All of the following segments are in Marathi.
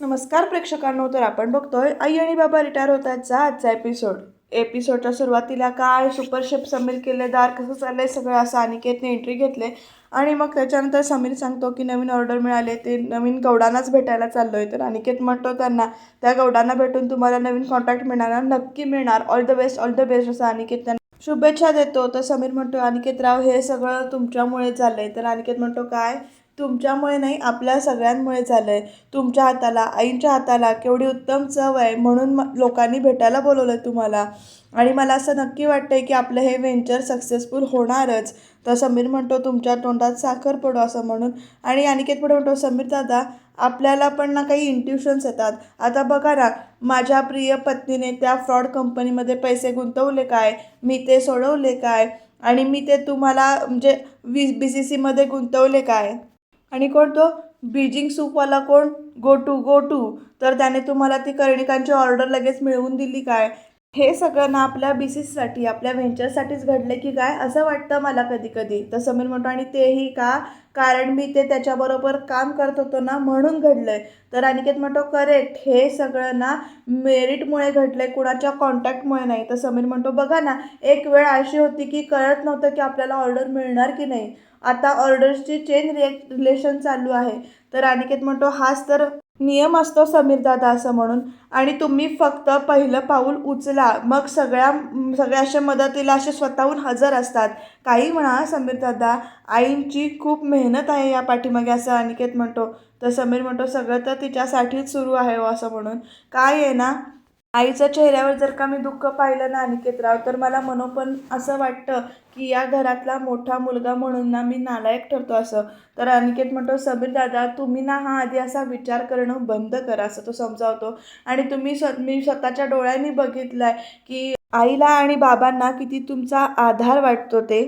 नमस्कार प्रेक्षकांनो तर आपण बघतोय आई आणि बाबा रिटायर होतातचा आजचा एपिसोड एपिसोडच्या सुरुवातीला काय सुपरशेप समीर किल्लेदार कसं चाललंय सगळं असं अनिकेतने एंट्री घेतले आणि मग त्याच्यानंतर समीर सांगतो की नवीन ऑर्डर मिळाले ते नवीन गौडांनाच भेटायला चाललोय. तर अनिकेत म्हणतो त्यांना त्या गौडांना भेटून तुम्हाला नवीन कॉन्टॅक्ट मिळणार नक्की मिळणार. All the best all the best असं अनिकेत त्यांना शुभेच्छा देतो. तर समीर म्हणतो अनिकेत राव हे सगळं तुमच्यामुळे झालंय. तर अनिकेत म्हणतो काय? तुमच्यामुळे नाही आपल्या सगळ्यांमुळे झालं आहे तुमच्या हाताला आईंच्या हाताला केवढी उत्तम चव आहे म्हणून म लोकांनी भेटायला बोलवलं आहे तुम्हाला. आणि मला असं नक्की वाटतं आहे की आपलं हे व्हेंचर सक्सेसफुल होणारच. तर समीर म्हणतो तुमच्या तोंडात साखर पडो असं म्हणून. आणि अनिकेत पुढे म्हणतो समीर दादा आपल्याला पण ना काही इंट्युशन्स येतात. आता बघा ना माझ्या प्रिय पत्नीने त्या फ्रॉड कंपनीमध्ये पैसे गुंतवले काय? मी ते सोडवले काय? आणि मी ते तुम्हाला म्हणजे वी बी सी सीमध्ये गुंतवले काय? आणि कोण तो? बीजिंग सूपवाला कोण? गो टू गो टू तर त्याने तुम्हाला ती कर्णिकांची ऑर्डर लगेच मिळवून दिली काय? हे सगळं ना आपल्या बी आपल्या व्हेंचरसाठीच घडलं की काय असं वाटतं मला कधी कधी तर समीर म्हणतो आणि तेही का? कारण मी ते त्याच्याबरोबर काम करत होतो ना म्हणून घडलं आहे तर अनिकेत म्हणतो करेक्ट. हे सगळं ना मेरिटमुळे घडलं आहे कुणाच्या कॉन्टॅक्टमुळे नाही. तर समीर म्हणतो बघा ना एक वेळ अशी होती की कळत नव्हतं की आपल्याला ऑर्डर मिळणार की नाही. आता ऑर्डर्सची चेन रिएक्ट रिलेशन चालू आहे. तर अनिकेत म्हणतो हाच तर नियम असतो समीर दादा असं म्हणून. आणि तुम्ही फक्त पहिलं पाऊल उचला मग सगळ्या सगळ्या अशा मदतीला असे स्वतःहून हजर असतात. काही म्हणा समीरदादा आईंची खूप मेहनत आहे या पाठीमागे असं अनिकेत म्हणतो. तर समीर म्हणतो सगळं तर तिच्यासाठीच सुरू आहे हो असं म्हणून. काय आहे ना आईच्या चेहऱ्यावर जर का मी दुःख पाहिलं ना अनिकेतराव तर मला मनोपण असं वाटतं की या घरातला मोठा मुलगा म्हणून ना मी नालायक ठरतो असं. तर अनिकेत म्हणतो समीर दादा तुम्ही ना हा आधी असा विचार करणं बंद करा असं तो समजावतो. आणि तुम्ही स्व मी स्वतःच्या डोळ्यांनी बघितलं आहे की आईला आणि बाबांना किती तुमचा आधार वाटतो ते.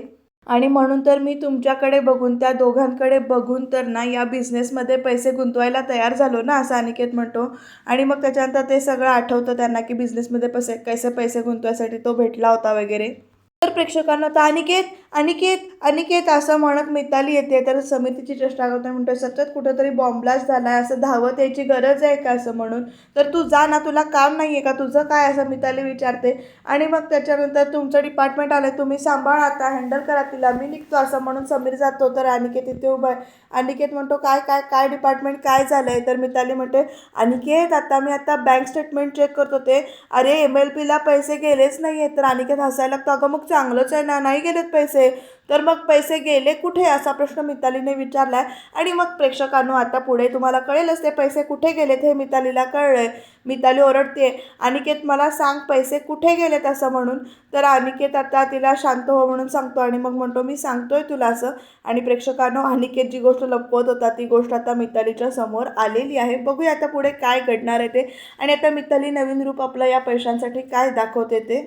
आणि म्हणून तर मी तुमच्याकडे बघून त्या दोघांकडे बघून तर ना या बिझनेसमध्ये पैसे गुंतवायला तयार झालो ना असं अनिकेत म्हणतो. आणि मग त्याच्यानंतर ते सगळं आठवतं त्यांना की बिझनेसमध्ये पैसे कैसे पैसे गुंतवायसाठी तो भेटला होता वगैरे. तर प्रेक्षकांना तर अनिकेत अनिकेत अनिकेत असं म्हणत मिताली येते तर समितीची चेष्टा करतो म्हणतो सतत कुठंतरी बॉम्बलास्ट झाला आहे असं धावत यायची गरज आहे का असं म्हणून? तर तू जा ना तुला काम नाही आहे का? तुझं काय असं मिताली विचारते? आणि मग त्याच्यानंतर तुमचं डिपार्टमेंट आलं तुम्ही सांभाळा आता हँडल करा तिला मी निघतो असं म्हणून समीर जातो तर अनिकेत इथे उभा आहे. अनिकेत म्हणतो काय काय काय डिपार्टमेंट काय झालं आहे तर मिताली म्हणते अनिकेत आता मी आता बँक स्टेटमेंट चेक करत होते. अरे एम एल पीला पैसे गेलेच नाही आहेत तर अनिकेत हसायला लागतो अगं मग चांगलंच आहे ना? नाही गेलेत पैसे. तर मग पैसे गेले कुठे? असा प्रश्न मितालीने विचारला आहे आणि मग प्रेक्षकांनो आता पुढे तुम्हाला कळेलच ते पैसे कुठे गेलेत हे मितालीला कळलं मिताली ओरडते अनिकेत मला सांग पैसे कुठे गेलेत असं म्हणून. तर अनिकेत आता तिला शांत हो म्हणून सांगतो आणि मग म्हणतो मी सांगतोय तुला असं. आणि प्रेक्षकांनो अनिकेत जी गोष्ट लपवत होता ती गोष्ट आता मितालीच्या समोर आलेली आहे. बघूया आता पुढे काय घडणार आहे ते. आणि आता मिताली नवीन रूप आपलं या पैशांसाठी काय दाखवते ते.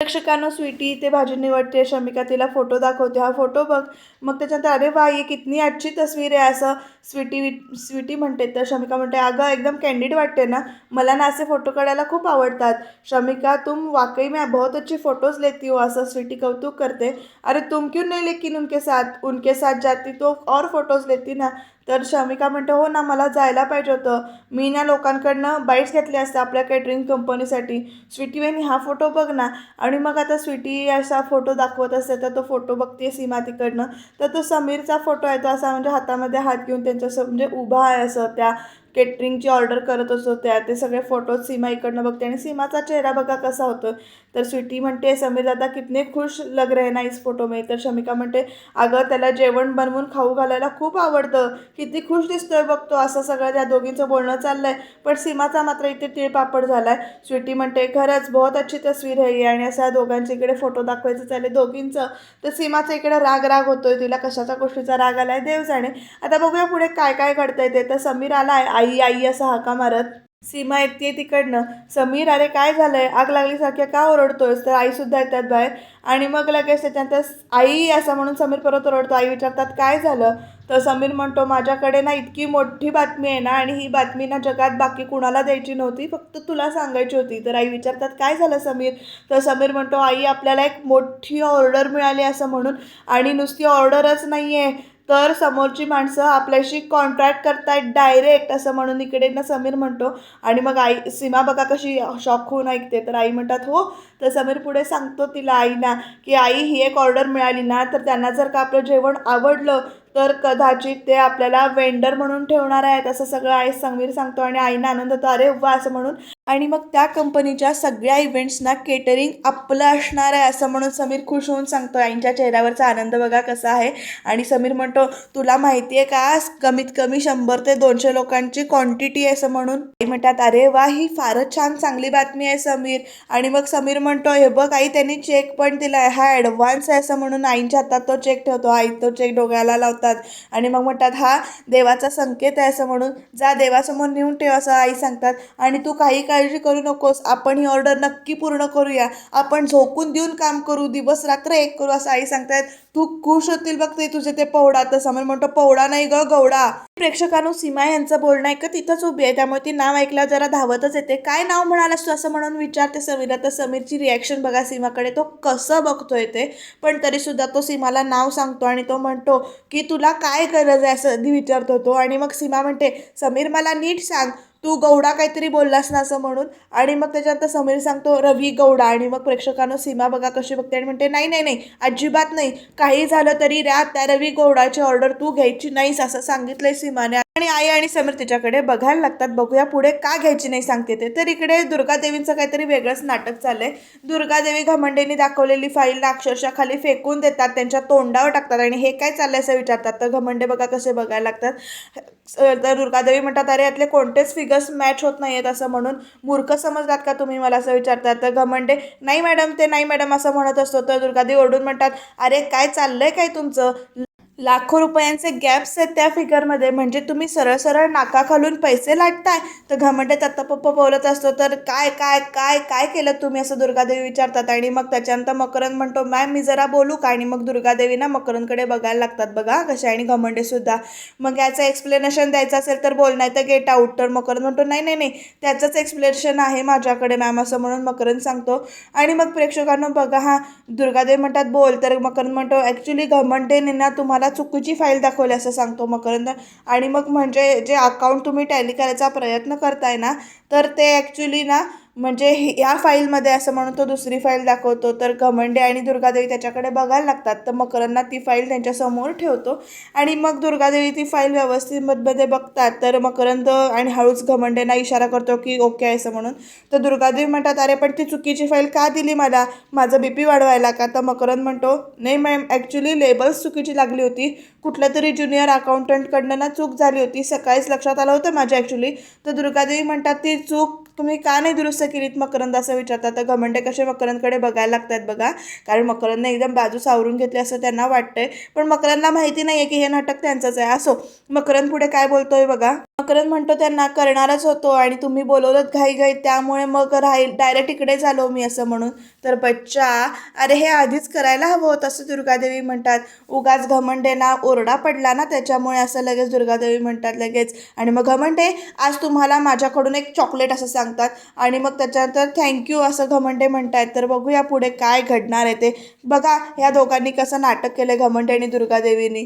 प्रेक्षकांना स्वीटी ते भाजी निवडते शमिका तिला फोटो दाखवते. हा फोटो बघ मग त्याच्यानंतर अरे वा ये कितनी अच्छी तस्वीर आहे असं. स्वीटी वि- स्वीटी म्हणते तर शमिका म्हणते अगं एकदम कॅन्डिड वाटते ना. मला ना असे फोटो काढायला खूप आवडतात. शमिका तुम वाकई में बहुत अच्छी फ़ोटोज़ लेती हो असं स्वीटी कौतुक करते. अरे तुम क्यों नहीं लेकिन उनके साथ उनके साथ जाती तो और फोटोज़ लेती ना. तर शमिका म्हणते हो ना मला जायला पाहिजे होतं. मी ना लोकांकडनं बाईट्स घेतले असते आपल्या कॅटरिंग कंपनीसाठी स्वीटी वहिनी हा फोटो बघ ना. आणि मग आता स्वीटी असा फोटो दाखवत असते तर तो फोटो बघते सीमा तिकडनं. तर तो समीरचा फोटो आहे तो असा म्हणजे हातामध्ये हात घेऊन त्यांच्या असं म्हणजे उभा आहे असं त्या केटरिंगची ऑर्डर करत असतो त्या ते सगळे फोटोज सीमा इकडनं बघते. आणि सीमाचा चेहरा बघा कसा होतो. तर स्वीटी म्हणते समीर दादा कितने खुश लग रहे ना इस फोटो में. तर शमिका म्हणते अगं त्याला जेवण बनवून खाऊ घालायला खूप आवडतं. किती खुश दिसतोय बघतो असं सगळं त्या दोघींचं बोलणं चाललंय. पण सीमाचा मात्र इथे तिळपापड झाला आहे स्वीटी म्हणते खरंच बहुत अच्छी तस्वीर आहे आणि असं या दोघांच्या इकडे फोटो दाखवायचं चालले दोघींचं. तर सीमाचा इकडे राग राग होतोय. तिला कशाच्या गोष्टीचा राग आलाय देव जाणे. आता बघूया पुढे काय काय घडतंय ते. तर समीर आला आहे आई आई असा हाका मारत सीमा येते तिकडनं. समीर अरे काय झालंय? आग लागलीसारख्या का ओरडतोयस? तर आईसुद्धा येतात बाहेर. आणि मग लगेच त्याच्यानंतर आई असं म्हणून समीर परत ओरडतो. आई विचारतात काय झालं? तर समीर म्हणतो माझ्याकडे ना इतकी मोठी बातमी आहे ना आणि ही बातमी ना जगात बाकी कुणाला द्यायची नव्हती. फक्त तुला सांगायची होती. तर आई विचारतात काय झालं समीर? तर समीर म्हणतो आई आपल्याला एक मोठी ऑर्डर मिळाली असं म्हणून. आणि नुसती ऑर्डरच नाही आहे तर समोरची माणसं आपल्याशी कॉन्ट्रॅक्ट करतायत डायरेक्ट असं म्हणून इकडे ना समीर म्हणतो. आणि मग आई सीमा बघा कशी शॉक होऊन ऐकते. तर आई म्हणतात हो. तर समीर पुढे सांगतो तिला आईना की आई ही एक ऑर्डर मिळाली ना तर त्यांना जर का आपलं जेवण आवडलं तर कदाचित ते आपल्याला वेंडर म्हणून ठेवणार आहेत असं सगळं आई समीर सांगतो आणि आईना आनंद होतो. अरे वा असं म्हणून. आणि मग त्या कंपनीच्या सगळ्या इव्हेंट्सना केटरिंग आपलं असणार आहे असं म्हणून समीर खुश होऊन सांगतो आईंच्या चेहऱ्यावरचा आनंद बघा कसा आहे. आणि समीर म्हणतो तुला माहिती आहे का कमीत कमी शंभर ते दोनशे लोकांची क्वांटिटी आहे असं म्हणून. आई म्हणतात अरे वा ही फारच छान चांगली बातमी आहे समीर. आणि मग समीर म्हणतो हे बघ आई त्यांनी चेक पण दिला आहे हा ॲडव्हान्स आहे असं म्हणून आईंच्या हातात तो चेक ठेवतो. आई तो चेक डोक्याला लावतात आणि मग म्हणतात हा देवाचा संकेत आहे असं म्हणून जा देवासमोर नेऊन ठेव असं आई सांगतात. आणि तू काही काळजी करू नकोस. आपण ही ऑर्डर नक्की पूर्ण करूया. आपण झोकून देऊन काम करू. दिवस रात्र एक करू असं आई सांगतात. तू खुश होतील बघ ते तुझे ते पवडा तर समोर म्हणतो पवडा नाही ग गौडा. प्रेक्षकांनो सीमा यांचं बोलणं ऐकत तिथंच उभी आहे त्यामुळे ती नाव ऐकलं जरा धावतच येते. काय नाव म्हणालास तू असं म्हणून विचारते समीरला तर समीरची रिॲक्शन बघा सीमाकडे तो कसं बघतोय ते. पण तरी सुद्धा तो सीमाला नाव सांगतो आणि तो म्हणतो की तुला काय गरज आहे? असं विचारतो तो. आणि मग सीमा म्हणते समीर मला नीट सांग तू गौडा काहीतरी बोललास ना असं म्हणून. आणि मग त्याच्यानंतर समीर सांगतो रवी गौडा. आणि मग प्रेक्षकांनो सीमा बघा कशी बघते आणि म्हणते नाही नाही नाही अजिबात नाही. काही झालं तरी ऱ्या त्या रवी गौडाची ऑर्डर तू घ्यायची नाहीस असं सांगितलंय सीमाने. आणि आई आणि समीर तिच्याकडे बघायला लागतात बघूया पुढे का घ्यायची नाही सांगते ते. तर इकडे दुर्गादेवींचं काहीतरी वेगळंच नाटक चाललंय. दुर्गादेवी घमंडेनी दाखवलेली फाईलला अक्षरशः खाली फेकून देतात त्यांच्या तोंडावर टाकतात आणि हे काय चाललंय असं विचारतात. तर घमंडे बघा कसे बघायला लागतात. तर दुर्गादेवी म्हणतात अरे यातले कोणतेच फिगर्स मॅच होत नाही आहेत असं म्हणून मूर्ख समजतात का तुम्ही? मला असं विचारतात. तर घमंडे नाही मॅडम ते नाही मॅडम असं म्हणत असतो. तर दुर्गादेवी ओरडून म्हणतात अरे काय चाललंय काय तुमचं? लाखो रुपयांचे गॅप्स आहेत त्या फिगरमध्ये म्हणजे तुम्ही सरळ सरळ नाका खालून पैसे लाटताय. तर घमंडे तत्ता पप्पा बोलत असतो तर काय काय काय काय केलं तुम्ही? असं दुर्गादेवी विचारतात. आणि मग त्याच्यानंतर मकरंद म्हणतो मॅम मी जरा बोलू का? आणि मग दुर्गादेवी ना मकरंदकडे बघायला लागतात. बघा कशा आणि घमंडेसुद्धा मग याचं एक्सप्लेनेशन द्यायचं असेल तर बोल नाही तर गेट आउट तर मकरंद म्हणतो नाही नाही नाही. त्याचंच एक्सप्लेनेशन आहे माझ्याकडे मॅम. असं म्हणून मकरंद सांगतो. आणि मग प्रेक्षकांना बघा हां दुर्गादेवी म्हणतात बोल. तर मकरंद म्हणतो ॲक्च्युली घमंडेने ना तुम्हाला चुकीची फाईल दाखवली असं सांगतो मकरंद. आणि मग म्हणजे जे अकाउंट तुम्ही टॅली करायचा प्रयत्न करताय ना तर ते ॲक्च्युली ना म्हणजे या फाईलमध्ये असं म्हणून तो दुसरी फाईल दाखवतो तर घमंडे आणि दुर्गादेवी त्याच्याकडे बघायला लागतात. तर मकरंदना ती फाईल त्यांच्यासमोर ठेवतो आणि मग दुर्गादेवी ती फाईल व्यवस्थित मध्ये बघतात. तर मकरंद आणि हळूच घमंडेना इशारा करतो की ओके आहे असं म्हणून. तर दुर्गादेवी म्हणतात अरे पण ती चुकीची फाईल का दिली मला? माझं बी पी वाढवायला का? तर मकरंद म्हणतो नाही मॅम ॲक्च्युली लेबल्स चुकीची लागली होती. कुठल्या तरी ज्युनियर अकाउंटंटकडनं ना चूक झाली होती. सकाळीच लक्षात आलं होतं माझ्या ॲक्च्युली तर दुर्गादेवी म्हणतात ती चूक तुम्ही का नाही दुरुस्त केलीत मकरंद असं विचारतात? तर घमंडे कसे मकरंदकडे बघायला लागतात बघा. कारण मकरंदने एकदम बाजू सावरून घेतली असं त्यांना वाटतंय. पण मकरंदला माहिती नाही आहे की हे नाटक त्यांचंच आहे. असो मकरंद पुढे काय बोलतोय बघा. मकरंद म्हणतो त्यांना करणारच होतो आणि तुम्ही बोलवलं घाई घाई त्यामुळे मग राहील डायरेक्ट इकडे झालो मी असं म्हणून. तर बच्चा अरे हे आधीच करायला हवं होतं असं दुर्गादेवी म्हणतात. उगाच घमंडेना ओरडा पडला ना त्याच्यामुळे असं लगेच दुर्गादेवी म्हणतात लगेच. आणि मग घमंडे आज तुम्हाला माझ्याकडून एक चॉकलेट असं सांगतात. आणि मग त्याच्यानंतर थँक्यू असं घमंडे म्हणतायत. तर बघूया पुढे काय घडणार आहे ते. बघा या दोघांनी कसं नाटक केलं घमंडे आणि दुर्गादेवीनी.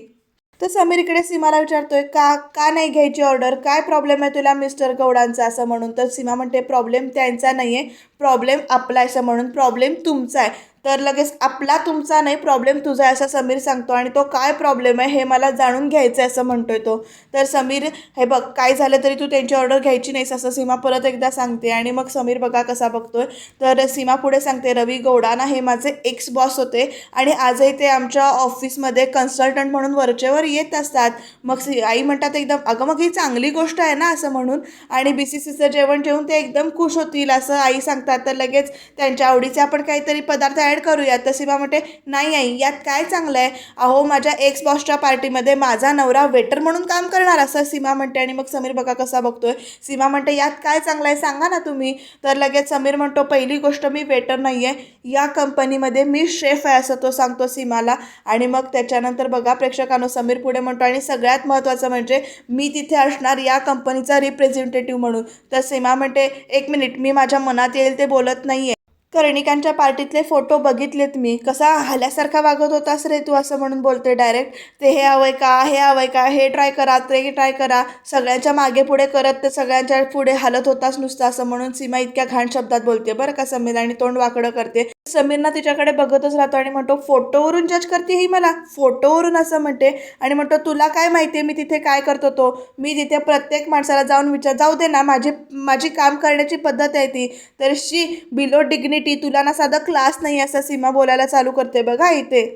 तर समीर इकडे सीमाला विचारतोय का का नाही घ्यायची ऑर्डर काय प्रॉब्लेम आहे तुला मिस्टर गौडांचा? असं म्हणून. तर सीमा म्हणते प्रॉब्लेम त्यांचा नाही आहे प्रॉब्लेम आपला असं म्हणून प्रॉब्लेम तुमचा आहे. तर लगेच आपला तुमचा नाही प्रॉब्लेम तुझा आहे असं समीर सांगतो आणि तो काय प्रॉब्लेम आहे हे मला जाणून घ्यायचं आहे असं म्हणतोय तो. तर समीर हे बघ काय झालं तरी तू त्यांची ऑर्डर घ्यायची नाहीस असं सीमा परत एकदा सांगते आणि मग समीर बघा कसा बघतोय. तर सीमा पुढे सांगते रवी गौडाना हे माझे एक्स बॉस होते आणि आजही ते आमच्या ऑफिसमध्ये कन्सल्टंट म्हणून वरचेवर येत असतात. मग सी आई म्हणतात एकदम अगं मग ही चांगली गोष्ट आहे ना असं म्हणून. आणि बी सी सीचं जेवण जेवून ते एकदम खुश होतील असं आई सांगतात. तर लगेच त्यांच्या आवडीचे आपण काहीतरी पदार्थ ॲड करूयात. तर सीमा म्हणते नाही आई यात काय चांगलं आहे अहो माझ्या एक्स बॉसच्या पार्टीमध्ये माझा नवरा वेटर म्हणून काम करणार असं सीमा म्हणते. आणि मग समीर बघा कसा बघतोय. सीमा म्हणते यात काय चांगलं आहे सांगा ना तुम्ही. तर लगेच समीर म्हणतो पहिली गोष्ट मी वेटर नाही आहे या कंपनीमध्ये मी शेफ आहे असं तो सांगतो सीमाला. आणि मग त्याच्यानंतर बघा प्रेक्षकांनो समीर पुढे म्हणतो आणि सगळ्यात महत्त्वाचं म्हणजे मी तिथे असणार या कंपनीचा रिप्रेझेंटेटिव्ह म्हणून. तर सीमा म्हणते एक मिनिट मी माझ्या मनात येईल ते बोलत नाही आहे कर्णिकांच्या पार्टीतले फोटो बघितलेत मी. कसा हल्यासारखा वागत होतास रे तू असं म्हणून बोलते डायरेक्ट ते हे हवंय का हे हवंय का हे ट्राय करा ते ट्राय करा. सगळ्यांच्या मागे पुढे करत ते सगळ्यांच्या पुढे हालत होतास नुसतं असं म्हणून सीमा इतक्या घाण शब्दात बोलते बरं का समीर आणि तोंड वाकडं करते. समीरना तिच्याकडे बघतच राहतो आणि म्हणतो फोटोवरून जज करते ही मला. फोटोवरून असं म्हणते आणि म्हणतो तुला काय माहिती आहे मी तिथे काय करत होतो? मी तिथे प्रत्येक माणसाला जाऊन विचार जाऊ दे ना माझी माझी काम करण्याची पद्धत आहे ती. तर शी बिलो डिग्निटी तुला ना साधा क्लास नाही असं सीमा बोलायला चालू करते बघा इथे.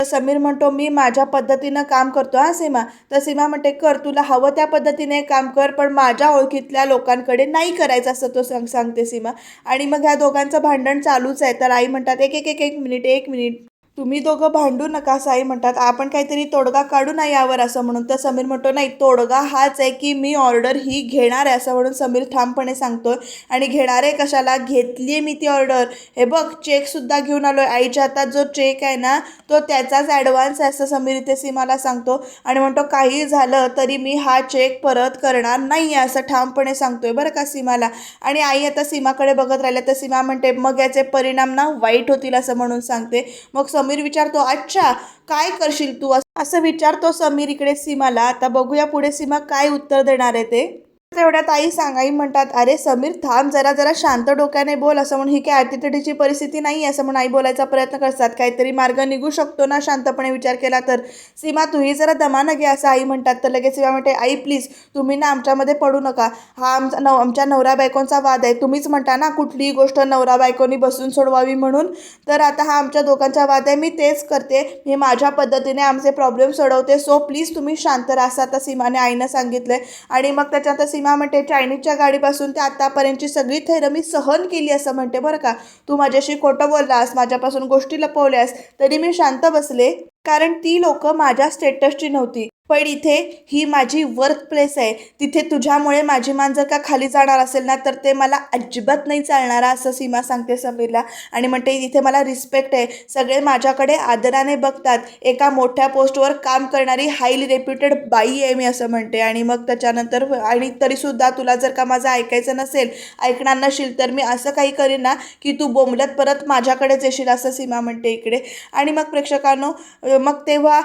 तर समीर म्हणतो मी माझ्या पद्धतीनं काम करतो हा सीमा. तर सीमा म्हणते कर तुला हवं त्या पद्धतीने काम कर पण माझ्या ओळखीतल्या लोकांकडे नाही करायचं असं तो सांग सांगते सीमा. आणि मग ह्या दोघांचं भांडण चालूच आहे. तर आई म्हणतात एक एक एक एक मिनिट एक मिनिट. तुम्ही दोघं भांडू नका साई म्हणतात. आपण काहीतरी तोडगा काढू ना यावर असं म्हणून. तर समीर म्हणतो नाही तोडगा हाच आहे की मी ऑर्डर ही घेणार आहे असं म्हणून समीर ठामपणे सांगतो आणि घेणार आहे कशाला? घेतली आहे मी ती ऑर्डर. हे बघ चेकसुद्धा घेऊन आलो आहे आईच्या हातात जो चेक आहे ना तो त्याचाच ॲडव्हान्स आहे असं समीर इथे सीमाला सांगतो. आणि म्हणतो काही झालं तरी मी हा चेक परत करणार नाही आहे असं ठामपणे सांगतोय बरं का सीमाला. आणि आई आता सीमाकडे बघत राहिल्या. तर सीमा म्हणते मग याचे परिणाम ना वाईट होतील असं म्हणून सांगते. मग समीर विचारतो अच्छा काय करशील तू? असं- विचारतो समीर इकडे सीमाला. आता बघूया पुढे सीमा काय उत्तर देणार आहे ते. तेवढ्यात आई सांगाई म्हणतात अरे समीर थांब जरा जरा शांत डोक्याने बोल असं म्हणून ही काय अतितटीची परिस्थिती नाही आहे असं म्हणून आई बोलायचा प्रयत्न करतात. काहीतरी मार्ग निघू शकतो ना? शांतपणे विचार केला तर सीमा तूही जरा दमानं घे असं आई म्हणतात. तर लगेच सीमा म्हणते आई प्लीज तुम्ही ना आमच्यामध्ये पडू नका. हा आमचा नव आमच्या नवरा बायकोंचा वाद आहे. तुम्हीच म्हणता ना कुठलीही गोष्ट नवरा बायकोनी बसून सोडवावी म्हणून. तर आता हा आमच्या दोघांचा वाद आहे मी तेच करते. मी माझ्या पद्धतीने आमचे प्रॉब्लेम सोडवते. सो प्लीज तुम्ही शांत राहा. असं आता सीमाने आईनं सांगितलंय. आणि मग त्याच्यानंतर सीमा म्हणते चायनीजच्या गाडीपासून ते आतापर्यंतची सगळी थैरं मी सहन केली असं म्हणते बरं का. तू माझ्याशी खोटं बोललास माझ्यापासून गोष्टी लपवल्यास तरी मी शांत बसले. कारण ती लोक माझ्या स्टेटसची नव्हती. पण इथे ही माझी वर्क प्लेस आहे. तिथे तुझ्यामुळे माझी मान जर का खाली जाणार असेल ना तर ते मला अजिबात नाही चालणार असं सीमा सांगते समीरला. आणि म्हणते इथे मला रिस्पेक्ट आहे. सगळे माझ्याकडे आदराने बघतात. एका मोठ्या पोस्टवर काम करणारी हायली रेप्युटेड बाई आहे मी असं म्हणते. आणि मग त्याच्यानंतर आणि तरीसुद्धा तुला जर का माझं ऐकायचं नसेल ऐकणार नशील तर मी असं काही करीन ना की तू बोंबलत परत माझ्याकडेच येशील असं सीमा म्हणते इकडे. आणि मग प्रेक्षकांनो मग तेव्हा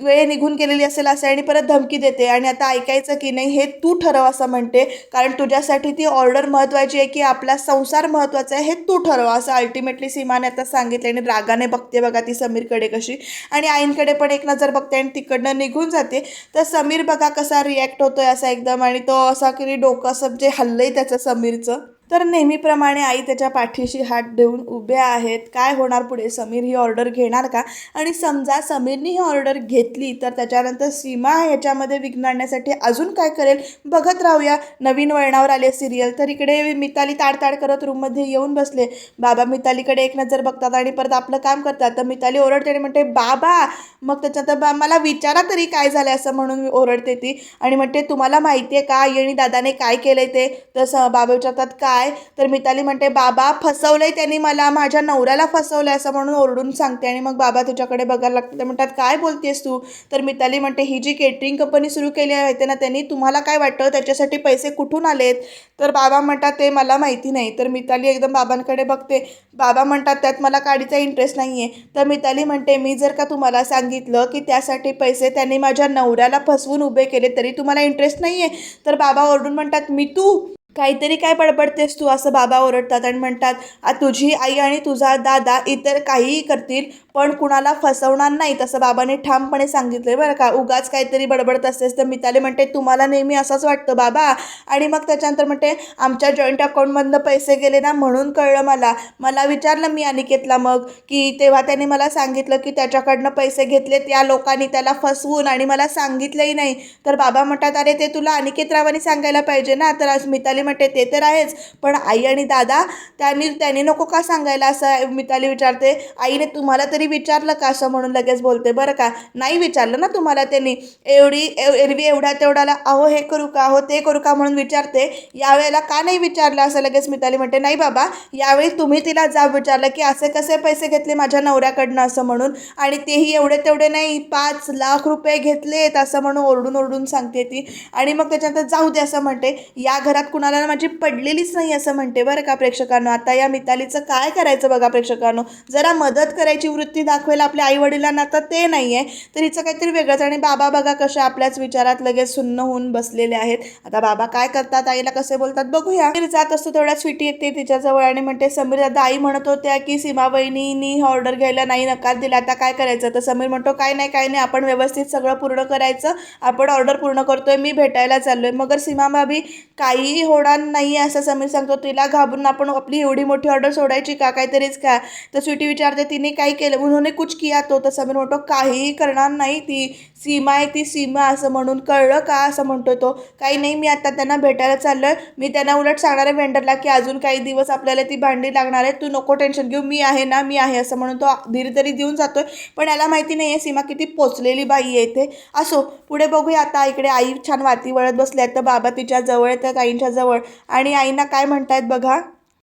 वेळ निघून गेलेली असेल असं आणि परत धमकी देते. आणि आता ऐकायचं की नाही हे तू ठरव असं म्हणते. कारण तुझ्यासाठी ती ऑर्डर महत्त्वाची आहे की आपला संसार महत्त्वाचा आहे हे तू ठरव असं अल्टिमेटली सीमाने आता सांगितलं आणि रागाने बघते बघा ती समीरकडे कशी. आणि आईंकडे पण एक नजर बघते आणि तिकडनं निघून जाते. तर समीर बघा कसा रिॲक्ट होतोय असा एकदम. आणि तो असा की डोकं असं जे हल्लंय त्याचं समीरचं. तर नेहमीप्रमाणे आई त्याच्या पाठीशी हात देऊन उभ्या आहेत. काय होणार पुढे? समीर ही ऑर्डर घेणार का? आणि समजा समीरनी ही ऑर्डर घेतली तर त्याच्यानंतर सीमा ह्याच्यामध्ये विघ्नारण्यासाठी अजून काय करेल? बघत राहूया. नवीन वळणावर आले सिरियल तर इकडे मिताली ताडताड करत रूममध्ये येऊन बसले. बाबा मितालीकडे एक नजर बघतात आणि परत आपलं काम करतात. तर मिताली ओरडते आणि म्हणते बाबा! मग त्याच्यात बा मला विचारा तरी काय झालं असं म्हणून ओरडते ती. आणि म्हणते तुम्हाला माहिती आहे का? आई आणि दादाने काय केलं ते? तर बाबा विचारतात काय काय? तर मिताली म्हणते बाबा फसवलं आहे त्यांनी मला. माझ्या नवऱ्याला फसवलं आहे असं म्हणून ओरडून सांगते आणि मग बाबा तुझ्याकडे बघायला लागतं ते म्हणतात काय बोलतेस तू? तर मिताली म्हणते ही जी केटरिंग कंपनी सुरू केली आहे ते ना त्यांनी तुम्हाला काय वाटतं? त्याच्यासाठी पैसे कुठून आलेत? तर बाबा म्हणतात ते मला माहिती नाही. तर मिताली एकदम बाबांकडे बघते. बाबा म्हणतात त्यात मला काडीचा इंटरेस्ट नाही आहे तर मिताली म्हणते मी जर का तुम्हाला सांगितलं की त्यासाठी पैसे त्यांनी माझ्या नवऱ्याला फसवून उभे केले तरी तुम्हाला इंटरेस्ट नाही आहे तर बाबा ओरडून म्हणतात मी तू काहीतरी काय बडबडतेस तू असं बाबा ओरडतात आणि म्हणतात आ तुझी आई आणि तुझा दादा इतर काहीही करतील पण कुणाला फसवणार नाही तसं बाबाने ठामपणे सांगितलंय बरं का. उगाच काहीतरी बडबडत असतेस तर मिताली म्हणते तुम्हाला नेहमी असंच वाटतं बाबा. आणि मग त्याच्यानंतर म्हणते आमच्या जॉईंट अकाउंटमधनं पैसे गेले ना म्हणून कळलं मला. मला विचारलं मी अनिकेतला मग की तेव्हा त्याने मला सांगितलं की त्याच्याकडनं पैसे घेतलेत या लोकांनी त्याला फसवून आणि मला सांगितलंही नाही. तर बाबा म्हणतात अरे ते तुला अनिकेत रावांनी सांगायला पाहिजे ना तर आज मिताली म्हणते ते तर आहेच पण आई आणि दादा त्यांनी त्यांनी नको का सांगायला असं? मिताली विचारते आईने तुम्हाला तरी विचारलं का असं म्हणून लगेच बोलते? बरं का? नाही विचारलं ना तुम्हाला त्यांनी. एवढी एव- एरवी एवढ्या तेवढ्याला अहो हे करू का? अहो ते करू का? म्हणून विचारते. यावेळेला का नाही विचारलं असं लगेच मिताली म्हणते नाही बाबा यावेळी तुम्ही तिला जाब विचारलं की असे कसे पैसे घेतले माझ्या नवऱ्याकडनं असं म्हणून? आणि तेही एवढे तेवढे नाही पाच लाख रुपये घेतलेत असं म्हणून ओरडून ओरडून सांगते ती. आणि मग त्याच्यानंतर जाऊ दे असं म्हणते. या घरात कुणाला मला ना माझी पडलेलीच नाही असं म्हणते बरं का प्रेक्षकांनो. आता या मितालीचं काय करायचं बघा प्रेक्षकांनो. जरा मदत करायची वृत्ती दाखवेल आपल्या आई वडिलांना तर ते नाही आहे तर हिचं काहीतरी वेगळंच आणि बाबा बघा कसे आपल्याच विचारात लगेच सुन्न होऊन बसलेले आहेत. आता बाबा काय करतात आईला कसे बोलतात बघूया. समीर जात असतो तेवढ्या स्वीटी येते तिच्याजवळ आणि म्हणते समीर दादा आई म्हणत होत्या की सीमा बहिणीनी ऑर्डर घ्यायला नाही नकार दिला. आता काय करायचं? तर समीर म्हणतो काय नाही काय नाही. आपण व्यवस्थित सगळं पूर्ण करायचं. आपण ऑर्डर पूर्ण करतोय. मी भेटायला चाललोय. मगर सीमा भाभी काहीही होणार नाही आहे असं समीर सांगतो. तिला घाबरून आपण आपली एवढी मोठी ऑर्डर सोडायची का? काहीतरीच का? तर स्वीटी विचारते तिने काय केलं? उन्होंने कुछ किया तो. तर समीर म्हणतो काहीही करणार नाही. ती सीमा आहे ती सीमा असं म्हणून कळलं का? असं म्हणतो तो. काही नाही मी आता त्यांना भेटायला चाललोय. मी त्यांना उलट सांगणार आहे वेंडरला की अजून काही दिवस आपल्याला ती भांडी लागणार आहे तू नको टेन्शन घेऊ. मी आहे ना मी आहे. असं म्हणून तो धीरे तरी देऊन जातो आहे पण याला माहिती नाही आहे सीमा किती पोचलेली बाई आहे इथे. असो पुढे बघूया. आता इकडे आई छान वाती वळत बसल्या तर बाबा तिच्या जवळ तर ताईंच्या जवळ आणि आईंना काय म्हणतायत बघा?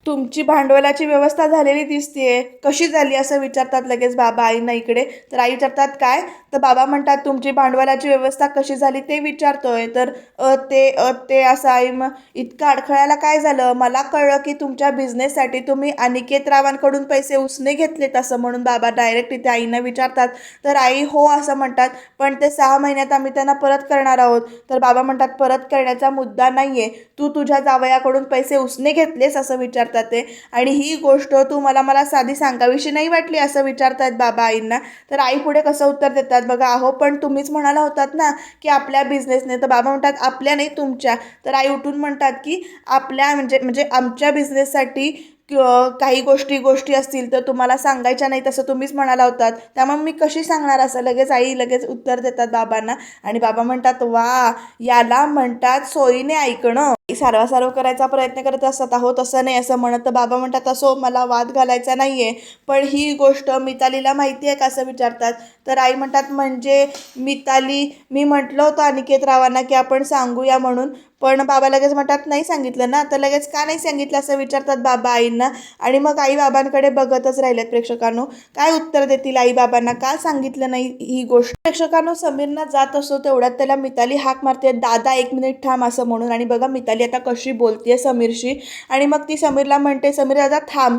तुमची भांडवलाची व्यवस्था झालेली दिसते कशी झाली असं विचारतात लगेच बाबा आईंना इकडे. तर आई विचारतात काय? तर बाबा म्हणतात तुमची भांडवलाची व्यवस्था कशी झाली ते विचारतोय. तर अ ते अ ते असं आई मग इतकं अडखळायला काय झालं? मला कळलं की तुमच्या बिझनेससाठी तुम्ही अनिकेत रावांकडून पैसे उसने घेतलेत असं म्हणून बाबा डायरेक्ट इथे आईंना विचारतात. तर आई हो असं म्हणतात. पण ते सहा महिन्यात आम्ही त्यांना परत करणार आहोत. तर बाबा म्हणतात परत करण्याचा मुद्दा नाही आहे तू तुझ्या जावयाकडून पैसे उसने घेतलेस असं विचारतात. ते आणि ही गोष्ट तू मला मला साधी सांगावीशी नाही वाटली असं विचारतायत बाबा आईंना. तर आई पुढे कसं उत्तर देतात? बघा अहो पण तुम्हीच म्हणाला होतात ना की आपल्या बिझनेसने तर बाबा म्हणतात आपल्या नाही तुमच्या. तर आई उठून म्हणतात की आपल्या म्हणजे म्हणजे आमच्या बिझनेससाठी काही गोष्टी गोष्टी असतील तर तुम्हाला सांगायच्या नाही तसं तुम्हीच म्हणाला होतात. त्यामुळे मी कशी सांगणार असं? लगेच आई लगेच उत्तर देतात बाबांना. आणि बाबा म्हणतात वा याला म्हणतात सोयीने ऐकणं. सारवासारव करायचा प्रयत्न करत असतात आहो तसं नाही. असं म्हणत तर बाबा म्हणतात असो मला वाद घालायचा नाही आहे पण ही गोष्ट मितालीला माहिती आहे का? असं विचारतात. तर आई म्हणतात म्हणजे मिताली मी म्हटलं होतं अनिकेत रावांना की आपण सांगूया म्हणून. पण बाबा लगेच म्हणतात नाही सांगितलं ना. तर लगेच का नाही सांगितलं? असं विचारतात बाबा आईंना. आणि मग आई बाबांकडे बघतच राहिलेत प्रेक्षकांनो. काय उत्तर देतील आई बाबांना? का सांगितलं नाही ही गोष्ट? प्रेक्षकांनो समीरना जात असतो तेवढ्यात त्याला मिताली हाक मारते. दादा एक मिनिट थांब असं म्हणून. आणि बघा मिताली आता कशी बोलते आहे समीरशी? आणि मग ती समीरला म्हणते समीर दादा थांब.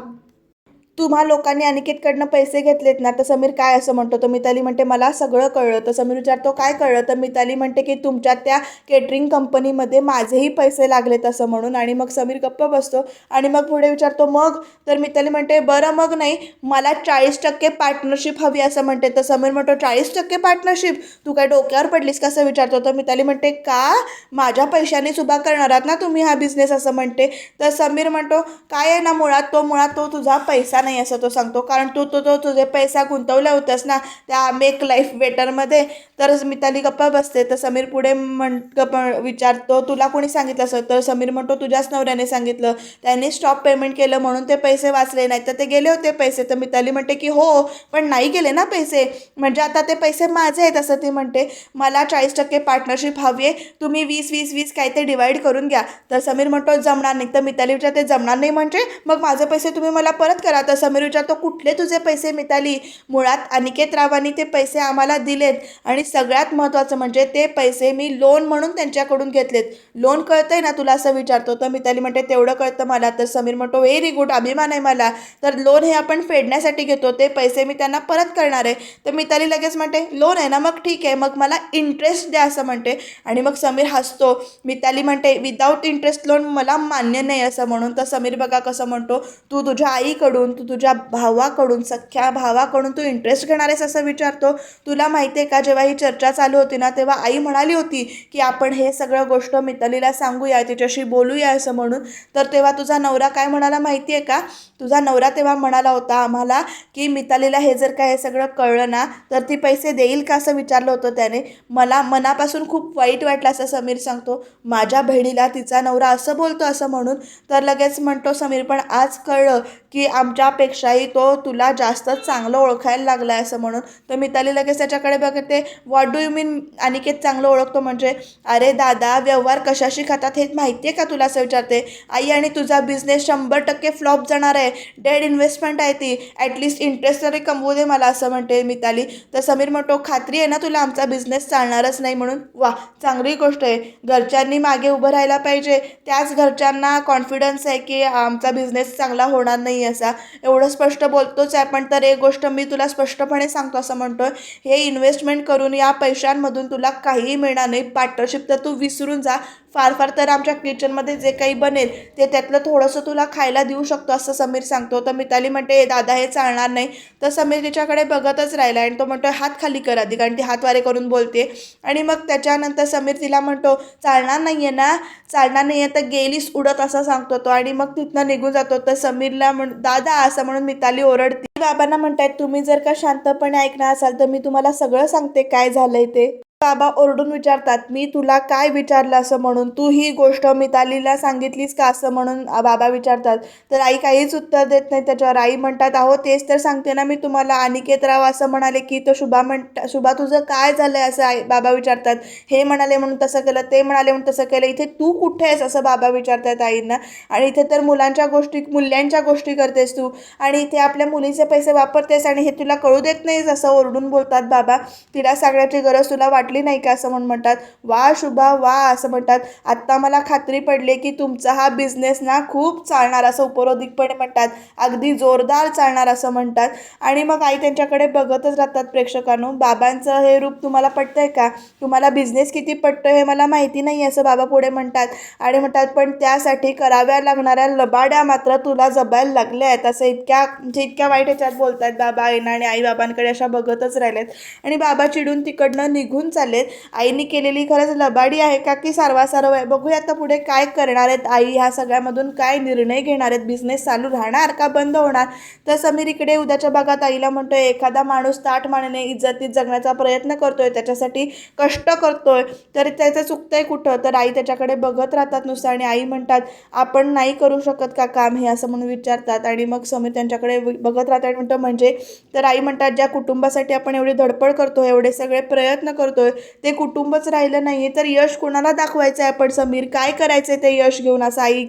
तुम्हा लोकांनी अनिकेतकडनं पैसे घेतलेत ना तर समीर काय असं म्हणतो? तर मिताली म्हणते मला सगळं कळलं. तर समीर विचारतो काय कळलं? तर मिताली म्हणते की तुमच्या त्या केटरिंग कंपनीमध्ये माझेही पैसे लागलेत असं म्हणून. आणि मग समीर गप्प बसतो. आणि मग पुढे विचारतो मग? तर मिताली म्हणते बरं मग नाही. मला चाळीस टक्के पार्टनरशिप हवी असं म्हणते. तर समीर म्हणतो चाळीस टक्के पार्टनरशिप तू काय डोक्यावर पडलीस का? असं विचारतो. तर मिताली म्हणते का? माझ्या पैशानेच उभा करणार आहात ना तुम्ही हा बिझनेस असं म्हणते. तर समीर म्हणतो काय आहे ना मुळात? तो मुळात तो तुझा पैसा नाही असं तो सांगतो. कारण तू तो तो तुझे पैसा गुंतवला होतास ना त्या मेक लाईफ बेटरमध्ये तर मिताली गप्पा बसते. तर समीर पुढे म्हण गप्प विचारतो तुला कोणी सांगितलं असं? तर समीर म्हणतो तुझ्याच नवऱ्याने सांगितलं. त्याने स्टॉप पेमेंट केलं म्हणून ते पैसे वाचले नाही तर ते गेले होते पैसे. तर मिताली म्हणते की हो पण नाही गेले ना पैसे. म्हणजे आता ते पैसे माझे आहेत असं ती म्हणते. मला चाळीस टक्के पार्टनरशिप हवी आहे. तुम्ही वीस वीस वीस काय ते डिवाईड करून घ्या. तर समीर म्हणतो जमणार नाही. तर मिताली विचारते जमणार नाही म्हणजे मग माझे पैसे तुम्ही मला परत करा. तर समीर विचारतो कुठले तुझे पैसे मिताली? मुळात अनिकेत रावांनी ते पैसे आम्हाला दिलेत. आणि सगळ्यात महत्त्वाचं म्हणजे ते पैसे मी लोन म्हणून त्यांच्याकडून घेतलेत. लोन कळतंय ना तुला असं विचारतो तर मिताली म्हणते तेवढं कळतं मला. तर समीर म्हणतो व्हेरी गुड अभिमान आहे मला. तर लोन हे आपण फेडण्यासाठी घेतो. ते पैसे मी त्यांना परत करणार आहे. तर मिताली लगेच म्हणते लोन आहे ना मग ठीक आहे. मग मला इंटरेस्ट द्या असं म्हणते. आणि मग समीर हसतो. मिताली म्हणते विदाऊट इंटरेस्ट लोन मला मान्य नाही असं म्हणून. तर समीर बघा कसं म्हणतो तू तुझ्या आईकडून तू तुझ्या भावाकडून सख्ख्या भावाकडून तू इंटरेस्ट घेणार आहेस असं विचारतो. तुला माहिती आहे का जेव्हा ही चर्चा चालू होती ना तेव्हा आई म्हणाली होती की आपण हे सगळं गोष्ट मितालीला सांगूया तिच्याशी बोलूया असं म्हणून. तर तेव्हा तुझा नवरा काय म्हणाला माहिती आहे का? तुझा नवरा तेव्हा म्हणाला होता आम्हाला की मितालीला हे जर काय हे सगळं कळलं ना तर ती पैसे देईल का असं विचारलं होतं त्याने. मला मनापासून खूप वाईट वाटलं असं समीर सांगतो. माझ्या बहिणीला तिचा नवरा असं बोलतो असं म्हणून. तर लगेच म्हणतो समीर पण आज कळलं की आमच्या त्यापेक्षाही तो तुला जास्त चांगलं ओळखायला लागला आहे असं म्हणून. तर मिताली लगेच त्याच्याकडे बघते what do you mean Aniket चांगलं ओळखतो म्हणजे अरे दादा व्यवहार कशाशी खातात हे माहिती आहे का तुला? असं विचारते. आई आणि तुझा बिझनेस शंभर टक्के फ्लॉप जाणार आहे. डेड इन्व्हेस्टमेंट आहे ती. ॲटलिस्ट इंटरेस्ट तरी कमवू दे मला असं म्हणते मिताली. तर समीर म्हणतो खात्री आहे ना तुला आमचा बिझनेस चालणारच नाही म्हणून? वा चांगली गोष्ट आहे. घरच्यांनी मागे उभं राहायला पाहिजे. त्याच घरच्यांना कॉन्फिडन्स आहे की आमचा बिझनेस चांगला होणार नाही असा. एवढं स्पष्ट बोलतोच आहे पण तर एक गोष्ट मी तुला स्पष्टपणे सांगतो असं म्हणतोय हे इन्व्हेस्टमेंट करून या पैशांमधून तुला काहीही मिळणार नाही. पार्टनरशिप तर तू विसरून जा फार फार तर आमच्या किचनमध्ये जे काही बनेल ते त्यातलं थोडंसं तुला खायला देऊ शकतो असं समीर सांगतो. तर मिताली म्हणते दादा हे चालणार नाही. तर समीर तिच्याकडे बघतच राहिला आणि तो म्हणतो हात खाली कर आधी कारण ती हातवारे करून बोलते. आणि मग त्याच्यानंतर समीर तिला म्हणतो चालणार नाही आहे ना चालणार नाही आहे तर गेलीस उडत असं सांगतो तो. आणि मग तिथनं निघून जातो. तर समीरला म्हण दादा असं म्हणून मिताली ओरडते. बाबांना म्हणतायत तुम्ही जर का शांतपणे ऐकणार असाल तर मी तुम्हाला सगळं सांगते काय झालंय ते. बाबा ओरडून विचारतात मी तुला काय विचारलं असं म्हणून? तू ही गोष्ट मितालीला सांगितलीस का असं म्हणून? बाबा विचारतात. तर आई काहीच उत्तर देत नाही त्याच्यावर. आई म्हणतात अहो तेच तर सांगते ना मी तुम्हाला. अनिकेत राव असं म्हणाले की तो शुभा म्हणता शुभा तुझं काय झालं आहे असं आई बाबा विचारतात. हे म्हणाले म्हणून तसं केलं ते म्हणाले म्हणून तसं केलं. इथे तू कुठे आहेस असं बाबा विचारतात आईंना. आणि इथे तर मुलांच्या गोष्टी मूल्यांच्या गोष्टी करतेस तू. आणि इथे आपल्या मुलीचे पैसे वापरतेस आणि हे तुला कळू देत नाहीस असं ओरडून बोलतात बाबा. तिला सांगण्याची गरज तुला वाटली नाही का असं म्हणून म्हणतात. वा शुभा वा असं म्हणतात. आत्ता मला खात्री पडली की तुमचा हा बिझनेस ना खूप चालणार असं उपरोधिकपणे म्हणतात. अगदी जोरदार चालणार असं म्हणतात. आणि मग आई त्यांच्याकडे बघतच राहतात प्रेक्षकांनो. बाबांचं हे रूप तुम्हाला पटतंय का? तुम्हाला बिझनेस किती पटतोय हे मला माहिती नाही असं बाबा पुढे म्हणतात. आणि म्हणतात पण त्यासाठी कराव्या लागणाऱ्या लबाड्या मात्र तुला जबायला लागल्या आहेत. असं इतक्या म्हणजे इतक्या वाईट ह्याच्यात बोलतात बाबा आईना आणि आई बाबांकडे अशा बघतच राहिलेत. आणि बाबा चिडून तिकडनं निघून चाललेत. आईने केलेली खरंच लबाडी आहे का की सारवासारव आहे. बघूया आता पुढे काय करणार आहेत आई? ह्या सगळ्यामधून काय निर्णय घेणार आहेत? बिझनेस चालू राहणार का बंद होणार? तर समीर इकडे उद्याच्या भागात आईला म्हणतोय एखादा माणूस ताट मानेने इज्जतीत जगण्याचा प्रयत्न करतोय त्याच्यासाठी कष्ट करतोय. तर त्याचं चुकतंय कुठं? तर आई त्याच्याकडे बघत राहतात नुसतं आणि आई म्हणतात आपण नाही करू शकत का काम? हे असं म्हणून विचारतात. आणि मग समीर त्यांच्याकडे बघत राहतात म्हणतो म्हणजे? तर आई म्हणतात ज्या कुटुंबासाठी आपण एवढी धडपड करतो एवढे सगळे प्रयत्न करतोय ते कुटुंबच राहिलं नाही तर यश कोणाला दाखवायचं आहे आपण? समीर काय करायचं आहे ते यश घेऊन? असं आई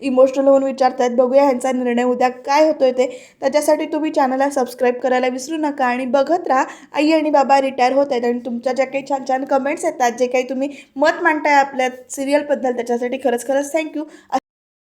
इमोशनल होऊन विचारतायत. बघूया ह्यांचा निर्णय उद्या काय होतोय ते. त्याच्यासाठी तुम्ही चॅनलला सबस्क्राईब करायला विसरू नका आणि बघत राहा. आई आणि बाबा रिटायर होत आहेत आणि तुमच्या ज्या काही छान छान कमेंट्स येतात जे काही तुम्ही मत मांडताय आपल्या सिरियलबद्दल त्याच्यासाठी खरंच खरंच थँक्यू